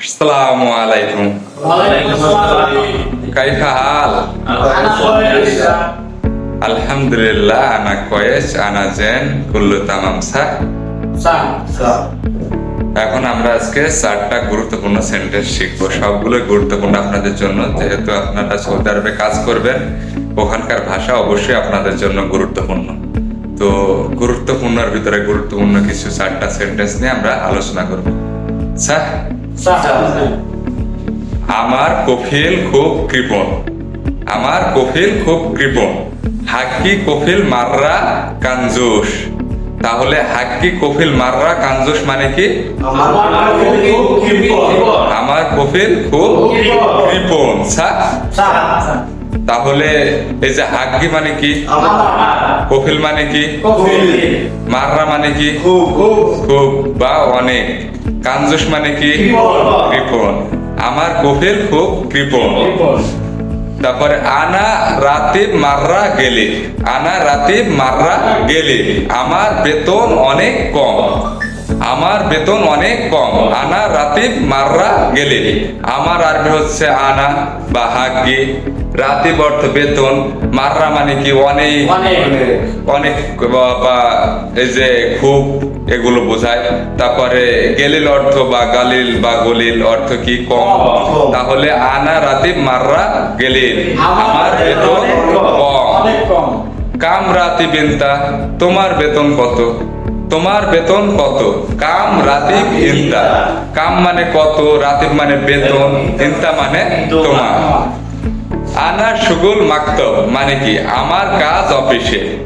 আসসালামু আলাইকুম। কাইফা হাল? আলহামদুলিল্লাহ আনা কয়েস আনা জেন কুল্লু তামাম সা এখন আমরা আজকে চারটা গুরুত্বপূর্ণ সেন্টেন্স শিখব। সবগুলো গুরুত্বপূর্ণ আপনাদের জন্য যেহেতু আপনারা সৌদি আরবে কাজ করবেন ওখানকার ভাষা অবশ্যই আপনাদের জন্য গুরুত্বপূর্ণ। তো গুরুত্বপূর্ণর ভিতরে গুরুত্বপূর্ণ কিছু চারটা সেন্টেন্স নিয়ে আমরা আলোচনা করব। স্যার? আমার কফিল খুব কৃপণ। আমার কফিল খুব কৃপণ। হাক্কি কফিল মাররা কাঞ্জুস তাহলে হাক্কি কফিল মাররা কাঞ্জুস মানে কি? আমার কফিল খুব কৃপণ। স্যার তাহলে এই যে হাক্কি মানে কি? কফিল মানে কি? মাররা মানে কি? খুব, বা অনেক। কাঞ্জুস মানে কি? কৃপণ আমার কফিল খুব কৃপণ তারপরে আনা রাতিব মাররা গেলে। আনা রাতিব মাররা গেলে। আমার বেতন অনেক কম। আমার বেতন অনেক কম। আনা রাতিব মাররা গেলে। আমার আরবি হচ্ছে আনা বা হাগি রাতিব অর্থ বেতন মাররা মানে কি অনেক অনেক। বা- বা এই যে খুব এগুলো বোঝায়। তারপরে গেলিল অর্থ বা গালিল বা গলিল অর্থ কি কম? তাহলে আনা রাতিব মাররা গেলিল। আমার বেতন কম। কাম। রাতি বিনতা তোমার বেতন কত? তোমার বেতন কত? কাম রাতিব ইন্তা কাম মানে কত? রাতিব মানে বেতন ইন্তা মানে তোমার। আনা সুগুল মাকতব মানে কি? আমার কাজ অফিসে।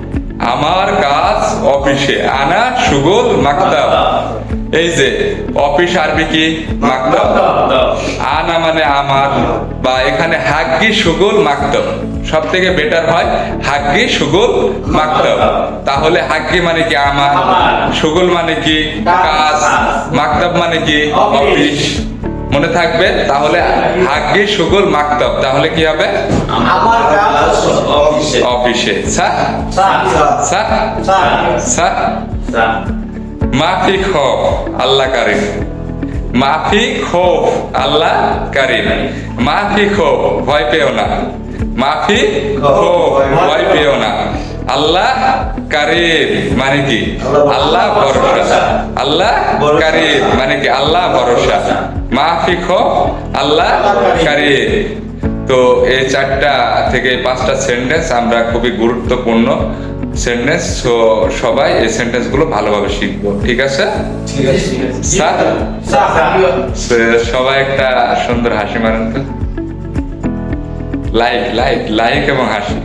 আমার কাজ অফিসে। আনা সুগুল মাকতাব। এই যে, অফিস আরবি কি? মাকতাব। আনা মানে আমার, বা এখানে হাগ্গি সুগুল মাকতব। সব থেকে বেটার হয় হাগ্গি সুগুল মাকতব। তাহলে হাগ্গি মানে কি? আমার। সুগুল মানে কি? কাজ। মাকতাব মানে কি? অফিস। মনে থাকবে তাহলে হাগ্গি সুগুল মাকতব তাহলে কি হবে? অফিসে। সা সা সা মাফি খোফ আল্লাহ কারিম। মাফি খোফ আল্লাহ কারিম। মাফি খোফ ভয় পেও না। মাফি খোফ ভয় পেও না। আল্লাহ কারিম মানে কি? আল্লাহ ভরসা। আল্লাহ কারিম মানে কি? আল্লাহ ভরসা। মাফি খোফ আল্লাহ কারিম। তো এই চারটা থেকে পাঁচটা সেন্টেন্স আমরা খুবই গুরুত্বপূর্ণ সেন্টেন্স তো সবাই এই সেন্টেন্সগুলো ভালোভাবে শিখব। ঠিক আছে? সবাই একটা সুন্দর হাসি মারেন তো। লাইক লাইক লাইক এবং হাসি।